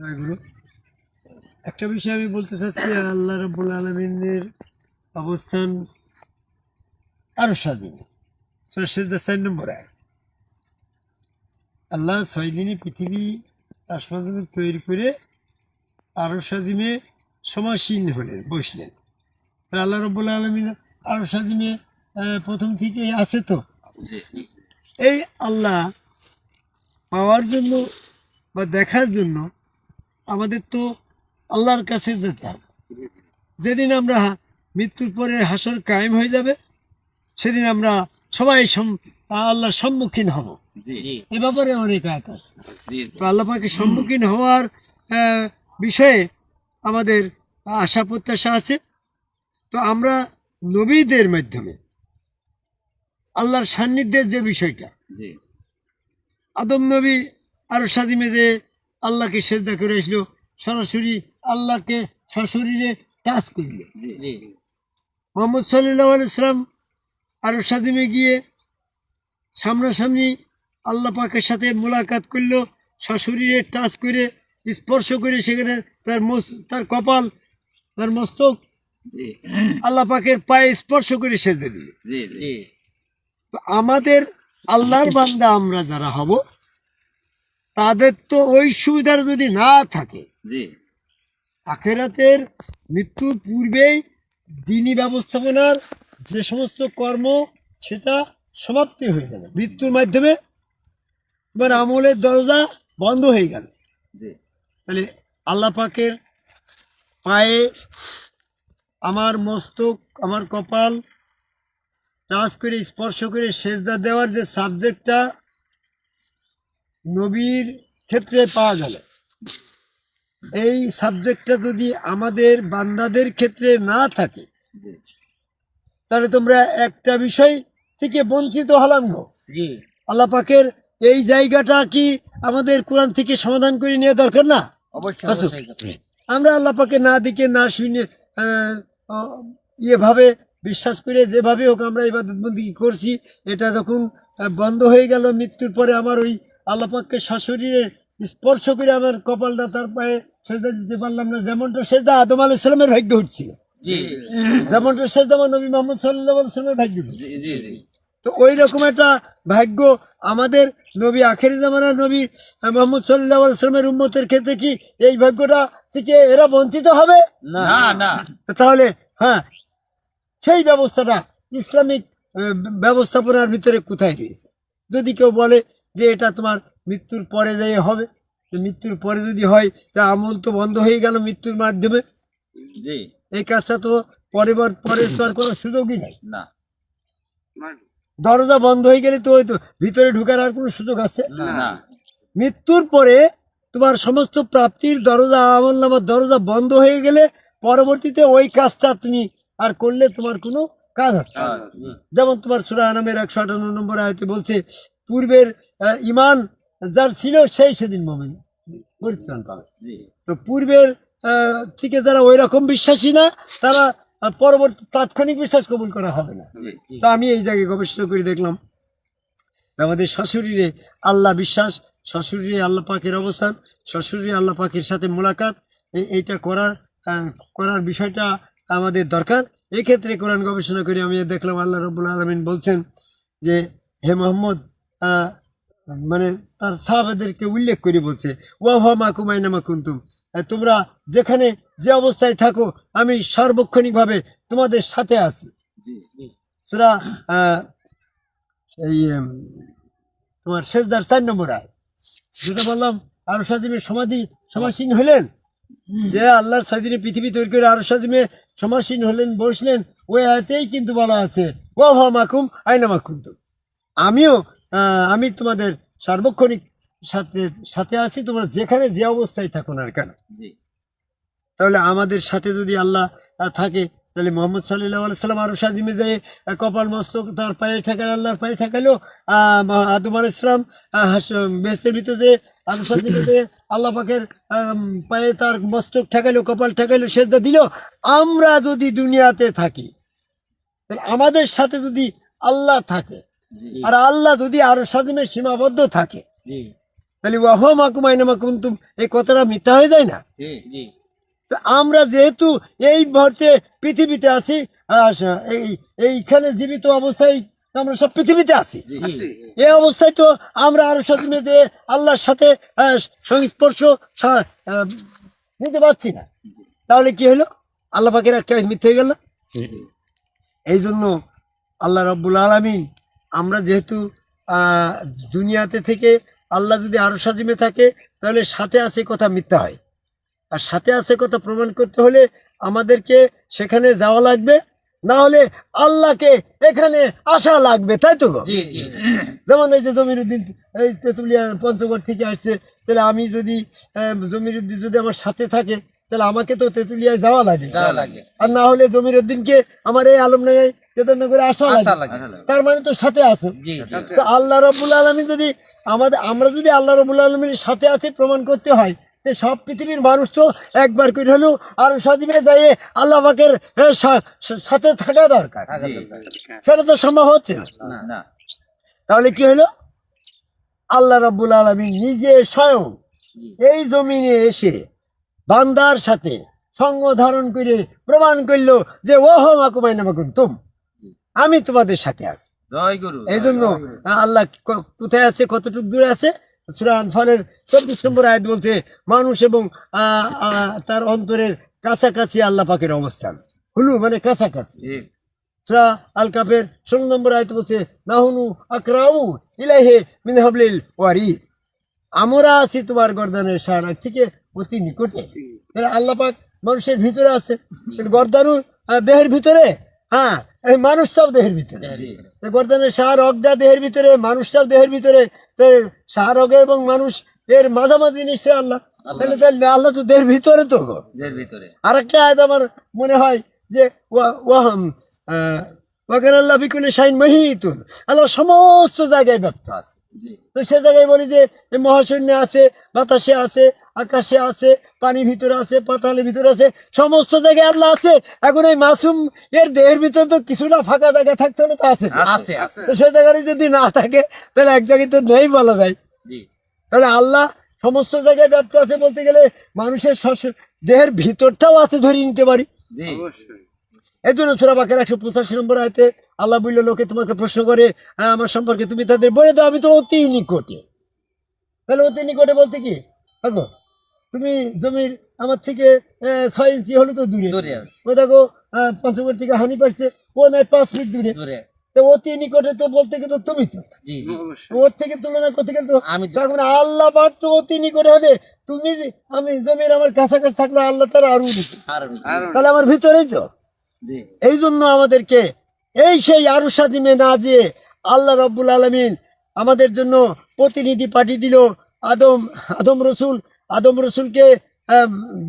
জয়গুরু একটা বিষয় আমি বলতে চাচ্ছি আল্লাহ রব্বুল আলমিনের অবস্থান আরও সাজিনে চার নম্বর আয় আল্লাহ ছয় দিনে পৃথিবী আসমান তৈরি করে আরও সাজিমে সমাসীন হলেন বসলেন। আল্লাহ রব্বুল আলমিন আরও সাজিমে প্রথম থেকেই আছে তো? এই আল্লাহ পাওয়ার জন্য বা দেখার জন্য আমাদের তো আল্লাহর কাছে যেতে হবে। যেদিন আমরা মৃত্যুর পরে হাসর কায়েম হয়ে যাবে সেদিন আমরা সবাই সম- আল্লাহর সম্মুখীন হব। এ ব্যাপারে অনেক আয়াত তো আল্লাহ পাকে সম্মুখীন হওয়ার বিষয়ে আমাদের আশা প্রত্যাশা আছে। তো আমরা নবীদের মাধ্যমে আল্লাহর সান্নিধ্যের যে বিষয়টা জি। আদম নবী আর সাজিমে যে আল্লাহকে সেজদা করে আসলো সরাসরি আল্লাহকে সশরীরে টাচ করল। মোহাম্মদ সাল্লাহ ইসলাম আর সাজিমে গিয়ে সামনাসামনি আল্লাহ পাকের সাথে মোলাকাত করল সশরীরে টাচ করে স্পর্শ করে সেখানে তার তার কপাল তার মস্তক আল্লাহ পাকের পায়ে স্পর্শ করে সেজদা দিল। জি জি। তো আমাদের আল্লাহর বান্দা আমরা যারা হব তাদের তো ওই সুবিধার যদি না থাকে জি। আখেরাতের মৃত্যুর পূর্বেই দিনী ব্যবস্থাপনার যে সমস্ত কর্ম সেটা সমাপ্তি হয়ে যাবে। মৃত্যুর মাধ্যমে এবার আমলের দরজা বন্ধ হয়ে গেল। তাহলে আল্লাহ পাকের পায়ে আমার মস্তক আমার কপাল টাচ করে স্পর্শ করে সেজদা দেওয়ার যে সাবজেক্টটা নবীর ক্ষেত্রে পাওয়া গেল। এই সাবজেক্টটা যদি আমাদের বান্দাদের ক্ষেত্রে না থাকে তাহলে তোমরা একটা বিষয় থেকে বঞ্চিত হলাম গো। জি। আল্লাহ পাকের এই জায়গাটা কি আমাদের কোরআন থেকে সমাধান করে নেওয়া দরকার না? আমরা আল্লাহ পাকে না দিকে না শুনে ইয়েভাবে বিশ্বাস করে যেভাবে হোক আমরা ইবাদত বন্দি করছি এটা যখন বন্ধ হয়ে গেল মৃত্যুর পরে আমার ওই আল্লাহ পাককে সশরীরে স্পর্শ করে আমার কপালটা তার পায়ে সেজদা দিতে পারলাম না। যেমনটা সেজদা আদম আলাহ ইসলামের ভাগ্য হচ্ছিল। জি। যেমনটা সেজদা আমার নবী মোহাম্মদ সাল্লাহ ইসলামের ভাগ্য তো ওই রকম একটা ভাগ্য আমাদের নবী আখেরি জামানার নবী মোহাম্মদ সাল্লাহ ইসলামের উম্মতের ক্ষেত্রে কি এই ভাগ্যটা থেকে এরা বঞ্চিত হবে? না না তাহলে হ্যাঁ সেই ব্যবস্থাটা ইসলামিক ব্যবস্থাপনার ভিতরে কোথায় রয়েছে? যদি কেউ বলে যে এটা তোমার মৃত্যুর পরে যাই হবে। মৃত্যুর পরে যদি হয় তা আমল তো বন্ধ হয়ে গেল মৃত্যুর মাধ্যমে। জি। এই কাজটা তো পরে পরে তো আর কোনো সুযোগই নাই। না। দরজা বন্ধ হয়ে গেলে তো হয়তো ভিতরে ঢুকার আর কোনো সুযোগ আছে? না। মৃত্যুর পরে তোমার সমস্ত প্রাপ্তির দরজা আমল নামার দরজা বন্ধ হয়ে গেলে পরবর্তীতে ওই কাজটা তুমি আর করলে তোমার কোনো কাজ হচ্ছে। যেমন তোমার সুরা নামের একশো আটান্ন নম্বর আয়তে বলছে পূর্বের ইমান যার ছিল সেই সেদিন মমিন। পরিত্রাণ পাবে। তো পূর্বের থেকে যারা ওই রকম বিশ্বাসী না তারা পরবর্তী তাৎক্ষণিক বিশ্বাস কবুল করা হবে না। তো আমি এই জায়গায় গবেষণা করে দেখলাম আমাদের শ্বশুরিরে আল্লাহ বিশ্বাস শ্বশুরিরে আল্লাহ পাকের অবস্থান শ্বশুরিরে আল্লাহ পাকের সাথে মোলাকাত এইটা করার করার বিষয়টা আমাদের দরকার। এক্ষেত্রে কোরআন গবেষণা করে আমি দেখলাম আল্লাহ রব্বুল আলমিন বলছেন যে হে মোহাম্মদ মানে তার সাহাবাদেরকে উল্লেখ করে বলছে ওয়া হা মাকুম আইনা মাকুন্তুম আহ, তোমরা যেখানে যে অবস্থায় থাকো আমি সার্বক্ষণিকভাবে তোমাদের সাথে আছি। সুরা এই তোমার শেষদার চার নম্বর আয়। যেটা বললাম আরও সাজিমে সমাধি সমাসীন হলেন। যে আল্লাহর সাদিনে পৃথিবী তৈরি করে আরও সাজিমে সমাসীন হলেন বসলেন ওই আয়তেই কিন্তু বলা আছে ও ভা মাকুম আইনা মাকুম আমিও আমি তোমাদের সার্বক্ষণিক সাথে সাথে আছি তোমরা যেখানে যে অবস্থায় থাকো না কেন? তাহলে আমাদের সাথে যদি আল্লাহ থাকে তাহলে মোহাম্মদ সাল্লাহ সাল্লাম আরও সাজিমে যায় কপাল মস্তক তার পায়ে ঠেকালো আল্লাহর পায়ে ঠেকালো আদম আল ইসলাম বেস্তের ভিতরে আরও সাজিমে যে আল্লাহ পাকের পায়ে তার মস্তক ঠেকালো কপাল ঠেকালো সেজদা দিল আমরা যদি দুনিয়াতে থাকি তাহলে আমাদের সাথে যদি আল্লাহ থাকে আর আল্লাহ যদি আরও সাজিমে সীমাবদ্ধ থাকে জি। তাহলে ওয়াহ মাকুমাইনা মাকুন্তুম এই কথাটা মিথ্যা হয়ে যায় না? জি জি। তো আমরা যেহেতু এই মুহূর্তে পৃথিবীতে আছি এই এইখানে জীবিত অবস্থায় আমরা সব পৃথিবীতে আছি। জি এই অবস্থায় তো আমরা আরও সাথে যে আল্লাহর সাথে সংস্পর্শ নিতে পারছি না। তাহলে কি হলো? আল্লাহ পাকের একটা মিথ্যে হয়ে গেল। এই জন্য আল্লাহ রব্বুল আলমিন আমরা যেহেতু দুনিয়াতে থেকে আল্লাহ যদি আরও সাজিমে থাকে তাহলে সাথে আছে কথা মিথ্যা হয়। আর সাথে আছে কথা প্রমাণ করতে হলে আমাদেরকে সেখানে যাওয়া লাগবে না হলে আল্লাহকে এখানে আসা লাগবে তাই তো গো? যেমন এই যে জমিরুদ্দিন এই তেঁতুলিয়া পঞ্চগড় থেকে আসছে তাহলে আমি যদি আহ, জমিরুদ্দিন যদি আমার সাথে থাকে তাহলে আমাকে তো তেঁতুলিয়ায় যাওয়া লাগে। আর না হলে জমিরুদ্দিনকে আমার এই আলম আলমনায় কেদারনগরে আসা আসা লাগে। তার মানে তো সাথে আছো। তো আল্লাহ রবুল আলমী যদি আমাদের আমরা যদি আল্লাহ রবুল আলমীর সাথে আছি প্রমাণ করতে হয় তো সব পৃথিবীর মানুষ তো একবার করে হলেও আর সজীবে যাই আল্লাহ পাকের সাথে থাকা দরকার। সেটা তো সম্ভব হচ্ছে না। তাহলে কি হলো? আল্লাহ রাব্বুল আলমী নিজে স্বয়ং এই জমিনে এসে বান্দার সাথে সঙ্গ ধারণ করে প্রমাণ করল যে ওহ মাকুমাই নামাকুন তুম আমি তোমাদের সাথে আছি। জয় গুরু এই জন্য আল্লাহ কোথায় আছে কতটুকু দূরে আছে? সুরা আনফালের চব্বিশ নম্বর আয়াত বলছে মানুষ এবং তার অন্তরের কাছাকাছি আল্লাহ পাকের অবস্থান। হুলু মানে কাছাকাছি। সুরা আল কাফের ষোলো নম্বর আয়তে বলছে নাহুনু আকরাউ ইলাইহে মিন হাবলিল ওয়ারিদ। আমরা আছি তোমার গর্দানের সাহারা থেকে অতি নিকটে। আল্লাহ পাক মানুষের ভিতরে আছে। গর্দানুর দেহের ভিতরে? হ্যাঁ। এই মানুষটাও দেহের ভিতরে। গর্দানের সাহার দেহের ভিতরে মানুষটাও দেহের ভিতরে সাহার এবং মানুষ এর মাঝামাঝি নিশ্চয় আল্লাহ। তাহলে তাহলে আল্লাহ তো দেহের ভিতরে তো গো। ভিতরে। আরেকটা আয়াত আমার মনে হয় যে ওয়া- ওয়াহাম ওয়াকান আল্লাহ বিকুলে শাইন মহিতুন। আল্লাহ সমস্ত জায়গায় ব্যক্ত আছে। তো সে জায়গায় বলি যে মহাশূন্য আছে বাতাসে আছে আকাশে আছে পানির ভিতরে আছে পাতালের ভিতরে আছে সমস্ত জায়গায় আল্লাহ আছে। এখন এই মাসুম এর দেহের ভিতরে তো কিছুটা ফাঁকা জায়গা থাকতে হলে তো আছে। সে জায়গায় যদি না থাকে তাহলে এক জায়গায় তো নেই বলা যায় তাহলে আল্লাহ সমস্ত জায়গায় ব্যপ্ত আছে বলতে গেলে মানুষের দেহের ভিতরটাও আছে ধরে নিতে পারি। এই জন্য বাকের একশো পঁচাশি নম্বর আয়তে আল্লাহ বলল লোকে তোমাকে প্রশ্ন করে হ্যাঁ, আমার সম্পর্কে তুমি তাদের বলে দাও আমি তো অতি নিকটে। তাহলে অতি নিকটে বলতে কি? দেখো তুমি জমির আমার থেকে ছয় ইঞ্চি হলে তো দূরে। ও দেখো পঞ্চগড় থেকে হানি পাচ্ছে ও নাই পাঁচ ফিট দূরে। তো অতি নিকটে তো বলতে গেলে তুমি তো। ওর থেকে তুলনা করতে গেলে তো আমি তখন আল্লাহ পাক তো অতি নিকটে হলে তুমি আমি জমির আমার কাছাকাছি থাকলে আল্লাহ তার আরও। তাহলে আমার ভিতরেই তো। এই জন্য আমাদেরকে এই সেই আরু সাজিমে না যে আল্লাহ রব্বুল আলমিন আমাদের জন্য প্রতিনিধি পাঠিয়ে দিল আদম আদম রসুল আদম রসুলকে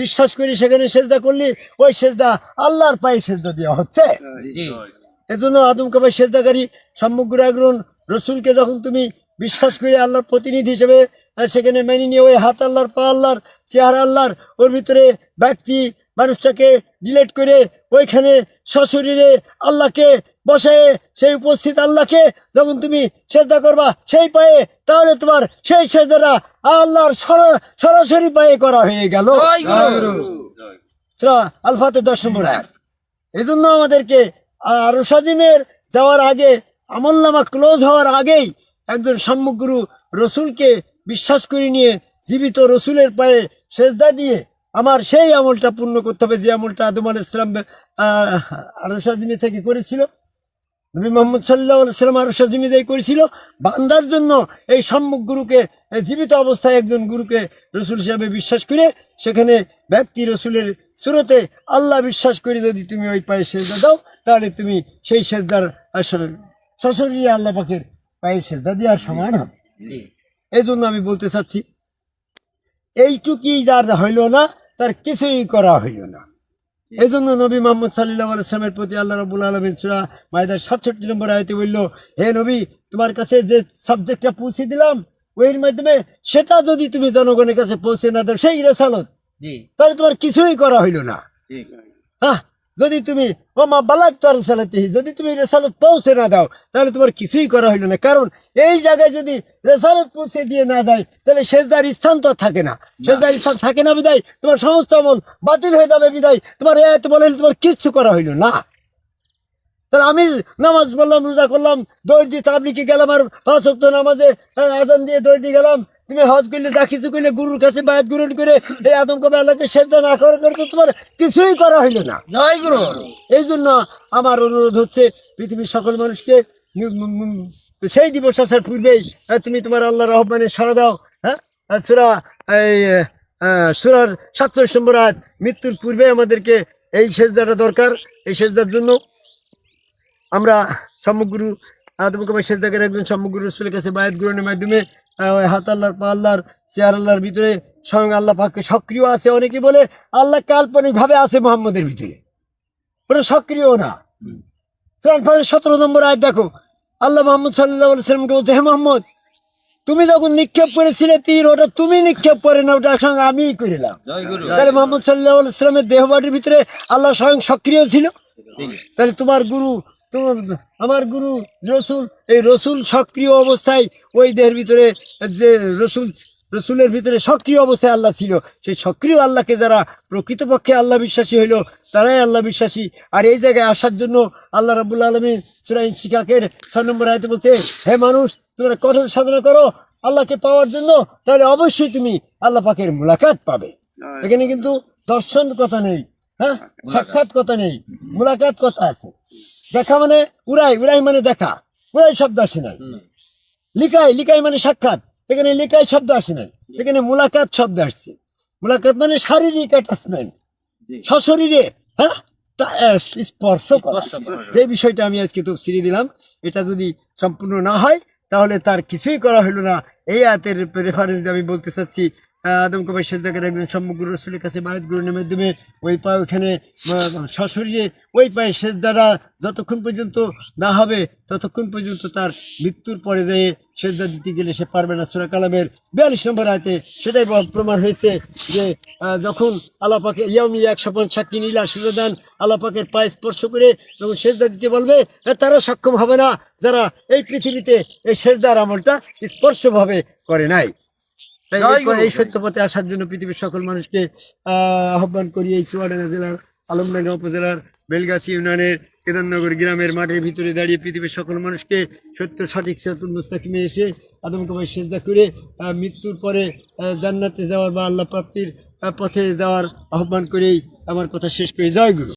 বিশ্বাস করে সেখানে সেজদা করলি ওই সেজদা আল্লাহর পায়ে সেজদা দেওয়া হচ্ছে। এজন্য আদম কাবাই সেজদাকারী সম্মুগ্র একজন রসুলকে যখন তুমি বিশ্বাস করে আল্লাহর প্রতিনিধি হিসেবে সেখানে মেনে নিয়ে ওই হাত আল্লাহর পা আল্লাহর চেহারা আল্লাহর ওর ভিতরে ব্যক্তি মানুষটাকে ডিলেট করে ওইখানে সশরীরে আল্লাহকে বসে সেই উপস্থিত আল্লাহকে যখন তুমি সেজদা করবা সেই পায়ে তাহলে তোমার সেই সেজদাটা আল্লাহর সরা- সরাসরি পায়ে করা হয়ে গেল। আলফাতে দশ নম্বর আয়াত। এই জন্য আমাদেরকে আরও সাজিমের যাওয়ার আগে আমলনামা ক্লোজ হওয়ার আগেই একজন সম্মুখগুরু রসুলকে বিশ্বাস করে নিয়ে জীবিত রসুলের পায়ে সেজদা দিয়ে আমার সেই আমলটা পূর্ণ করতে হবে যে আমলটা আদম আল ইসলাম আরও সাজিমে থেকে করেছিল। নবী মোহাম্মদ সাল্লাহ সাল্লাম আরও সাজিমে যাই করেছিল। বান্দার জন্য এই সম্মুখ গুরুকে জীবিত অবস্থায় একজন গুরুকে রসুল হিসাবে বিশ্বাস করে সেখানে ব্যক্তি রসুলের সুরতে আল্লাহ বিশ্বাস করে যদি তুমি ওই পায়ে সেজদা দাও তাহলে তুমি সেই সেজদার আসলে সশরীরে আল্লাহ পাকের পায়ে সেজদা দেওয়ার সমান হবে এই জন্য আমি বলতে চাচ্ছি এইটুকুই যার হইল না তার কিছুই করা হইল না। এই জন্য নবী মোহাম্মদ সাল্লাহ আলাইসলামের প্রতি আল্লাহ রবুল আলমিন সুরা মায়দার সাতষট্টি নম্বর আয়তে বলল হে নবী তোমার কাছে যে সাবজেক্টটা পৌঁছে দিলাম ওইর মাধ্যমে সেটা যদি তুমি জনগণের কাছে পৌঁছে না দাও সেই রেসালত। জি। তাহলে তোমার কিছুই করা হইল না। হ্যাঁ যদি তুমি ও মা বালাক তার সালাতে যদি তুমি রেসালত পৌঁছে না দাও তাহলে তোমার কিছুই করা হইল না। কারণ এই জায়গায় যদি রেসালত পৌঁছে দিয়ে না দেয় তাহলে শেষদার স্থান তো থাকে না। শেষদার স্থান থাকে না বিদায়। তোমার সমস্ত আমল বাতিল হয়ে যাবে বিদায়। তোমার এত বলে তোমার কিচ্ছু করা হইল না। তাহলে আমি নামাজ বললাম রোজা করলাম দৌড় দিয়ে তাবলিকে গেলাম আর পাঁচ নামাজে আজান দিয়ে দৌড় দিয়ে গেলাম। তুমি হজ করলে যা কিছু করলে গুরুর কাছে বায়াত গ্রহণ করে এই আদম কবে আল্লাহকে সেদ্ধা না করে করে তোমার কিছুই করা হইল না। জয় গুরু। এই জন্য আমার অনুরোধ হচ্ছে পৃথিবীর সকল মানুষকে সেই দিবস আসার পূর্বেই আহ, তুমি তোমার আল্লাহর আহ্বানে সারা দাও হ্যাঁ? সুরা এই সুরার সাতচল্লিশ নম্বর আয়াত, মৃত্যুর পূর্বে আমাদেরকে এই সেজদাটা দরকার এই সেজদার জন্য আমরা সম্মুগুরু আদম কমাই সেজদাকের একজন সম্মুগুরু রসুলের কাছে বায়াত গ্রহণের মাধ্যমে হাত আল্লাহর পা আল্লাহর চেয়ার আল্লাহর ভিতরে স্বয়ং আল্লাহ পাককে সক্রিয় আছে অনেকে বলে আল্লাহ কাল্পনিকভাবে আছে মোহাম্মদের ভিতরে। ওটা সক্রিয় না। সতেরো নম্বর আয় দেখো আল্লাহ মোহাম্মদ সাল্লাহ সাল্লামকে বলছে হে মোহাম্মদ তুমি যখন নিক্ষেপ করেছিলে তীর ওটা তুমি নিক্ষেপ করে না ওটা সঙ্গে আমিই করিলাম। তাহলে মোহাম্মদ সাল্লাহ সাল্লামের দেহবাটির ভিতরে আল্লাহ স্বয়ং সক্রিয় ছিল। তাহলে তোমার গুরু তোমার আমার গুরু রসুল এই রসুল সক্রিয় অবস্থায় ওই দেহের ভিতরে যে রসুল রসুলের ভিতরে সক্রিয় অবস্থায় আল্লাহ ছিল সেই সক্রিয় আল্লাহকে যারা প্রকৃতপক্ষে আল্লাহ বিশ্বাসী হইল তারাই আল্লাহ বিশ্বাসী। আর এই জায়গায় আসার জন্য আল্লাহ রাবুল আলমী সুরাই শিকাকের ছয় নম্বর আয়তে বলছে হে মানুষ তোমরা কঠোর সাধনা করো আল্লাহকে পাওয়ার জন্য তাহলে অবশ্যই তুমি আল্লাহ পাকের মুলাকাত পাবে। এখানে কিন্তু দর্শন কথা নেই হ্যাঁ? সাক্ষাৎ কথা নেই মুলাকাত কথা আছে। দেখা মানে উড়াই উড়াই মানে দেখা। উড়াই শব্দ আসে নাই। লিকাই লিকাই মানে সাক্ষাৎ। এখানে লিকাই শব্দ আসে নাই। এখানে মুলাকাত শব্দ আসছে। মুলাকাত মানে শারীরিক অ্যাটাচমেন্ট সশরীরে হ্যাঁ? স্পর্শ। যে বিষয়টা আমি আজকে তো ছিঁড়ে দিলাম এটা যদি সম্পূর্ণ না হয় তাহলে তার কিছুই করা হলো না। এই আয়াতের রেফারেন্স দিয়ে আমি বলতে চাচ্ছি আদম কবাই শেষদাকের একজন সমগ্র রসুলের কাছে বায়ত গ্রহণের মাধ্যমে ওই পায়ে ওখানে সশরীরে ওই পায়ে দ্বারা যতক্ষণ পর্যন্ত না হবে, ততক্ষণ পর্যন্ত তার মৃত্যুর পরে যেয়ে সেজদা দিতে গেলে সে পারবে না। সুরা কালামের বিয়াল্লিশ নম্বর আয়তে সেটাই প্রমাণ হয়েছে যে যখন আল্লাপাকে ইয়ামি এক স্বপন সাক্ষী নীলা সুরদান আল্লাপাকের পায়ে স্পর্শ করে যখন সেজদা দিতে বলবে তারা সক্ষম হবে না যারা এই পৃথিবীতে এই সেজদার আমলটা স্পর্শভাবে করে নাই। এই- গুরু। সত্য পথে আসার জন্য পৃথিবীর সকল মানুষকে আহ, আহ্বান করি এই চুয়াডাঙ্গা জেলার আলমডাঙ্গা উপজেলার বেলগাছি ইউনিয়নের কেদারনগর গ্রামের মাঠের ভিতরে দাঁড়িয়ে পৃথিবীর সকল মানুষকে সত্য সঠিক সেতুল মুস্তাকিমে এসে আদম কবাই সেজদা করে মৃত্যুর পরে জান্নাতে যাওয়ার বা আল্লাহ প্রাপ্তির পথে যাওয়ার আহ্বান করেই আমার কথা শেষ করি জয় গুরু